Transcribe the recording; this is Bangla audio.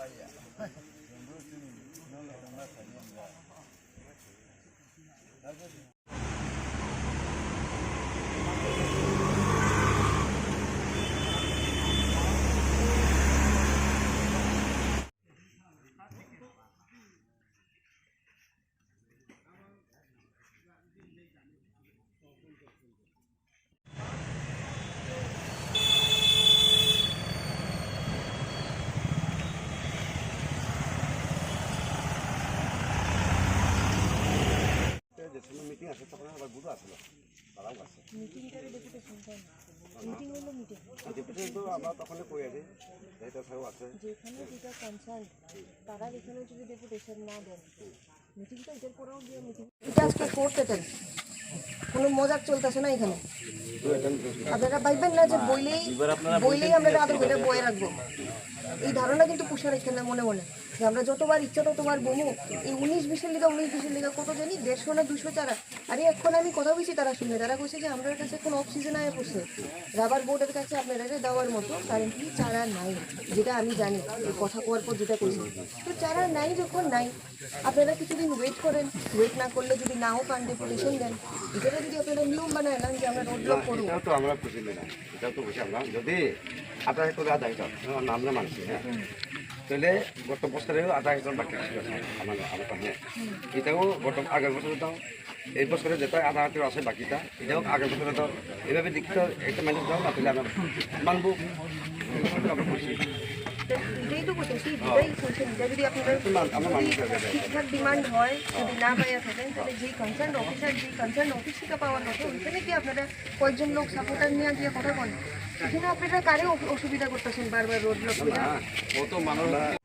papaya. No lo tomas saliendo. Thank you. যে সঙ্গে মিটিং আছে তখন আবার গুরু আসলো। তারাও আছে। ডেপুটেশন মিটিং হলো মিটিং। তো আমরা তখনই কই আছি এটা সব আছে। যেখানে যেটা কনসার্ন তারা এখানে যদি ডেপুটেশন না দেন মিটিংটা এটার পরেও গিয়ে মিটিং এটা আজকে করতে চান কোনো মজাক চলতেছে না এখানে। আপনারা ভাববেন না যে বইলেই বইলেই আমরা আদর করে বয়ে রাখব। এই ধারণা কিন্তু পুষে রাখেন না মনে মনে। যে আমরা যতবার ইচ্ছা ততবার বমু এই উনিশ বিশের লিগা, উনিশ বিশের লিগা কত জানি? দেড়শো না দুশো চারা। আরে এখন আমি কথা বলছি তারা শুনে তারা কইছে যে আমাদের কাছে কোনো অক্সিজেন আয় পড়ছে। রাবার বোর্ডের কাছে আপনারা দেওয়ার মতো কারেন্টলি চারা নাই, যেটা আমি জানি। কথা কোয়ার পর যেটা কইছি। তো চারা নাই যখন নাই, আপনারা কিছুদিন ওয়েট করেন। ওয়েট না করলে যদি নাও পান ডেপুটেশন দেন। এটা যদি আপনারা নিয়ম বানায় যে আমরা রোড ব্লক করব। এটাও তো আমরা খুশি এটাও তো খুশি আমরা। যদি আধা হেক্টর আধা হেক্টর আমরা মানছি হ্যাঁ? তাহলে গত বছরেও আধা হেক্টর বাকি ছিল আমার আমার কাছে এটাও গত আগের বছরে দাও এই বছরে যেটা আধা হেক্টর আছে বাকিটা এটাও আগের বছরে দাও। এভাবে দেখতে একটা মানুষ দাও না তাহলে আমরা মানবো। আমরা খুশি। চলছে দুটা যদি আপনাদের ঠিকঠাক ডিমান্ড হয়, যদি না পাইয়া থাকেন, তাহলে যেই কনসার্ন অফিসার যেই কনসার্ন পাওয়ার কথা ওইখানে আপনারা কয়েকজন লোক সাপোর্টার নিয়ে গিয়ে কথা বলেন? এখানে আপনারা কারে অসুবিধা করতেছেন বারবার রোড ব্লক করে